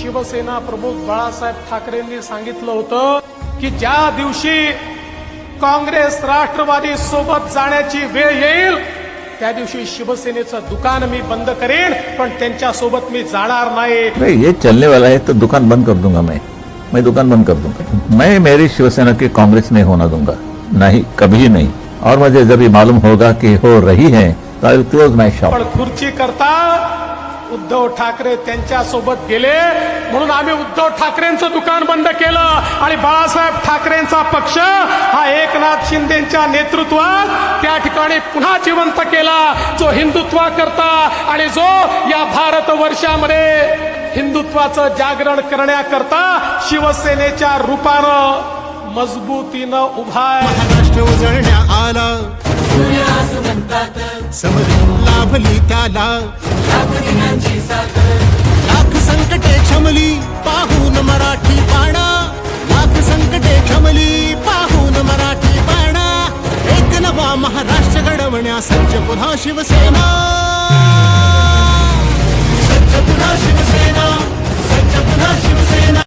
शिवसेना प्रमुख बाळासाहेब ठाकरेंनी सांगितलं होतं की ज्या दिवशी काँग्रेस राष्ट्रवादी सोबत जाण्याची वेळ येईल त्या दिवशी शिवसेनेचं दुकान मी बंद करेन पण त्यांच्यासोबत मी जाणार नाही. नहीं ये चलने वाला है तो दुकान बंद कर दूंगा मैं। मैं दुकान बंद कर दूंगा। मैं मेरी शिवसेना की कांग्रेस नहीं होना दूंगा। नहीं कभी नहीं। और मुझे जब ये मालूम होगा कि हो रही है तो आई क्लोज माई शॉप खुर्ची करता उद्धव ठाकरे त्यांच्यासोबत गेले. म्हणून आम्ही उद्धव ठाकरेंचं दुकान बंद केलं. आणि बाळासाहेब ठाकरेंचा पक्ष हा एकनाथ शिंदेच्या नेतृत्वात त्या ठिकाणी पुन्हा जिवंत केला. जो हिंदुत्वा करता आणि जो या भारत वर्षामध्ये हिंदुत्वाचं जागरण करण्याकरता शिवसेनेच्या रूपानं मजबूतीनं उभा आहे. महाराष्ट्र उजळण्या आला. समरी लाभली त्याला. महाराष्ट्र घडवण्या सज्ज पुन्हा शिवसेना.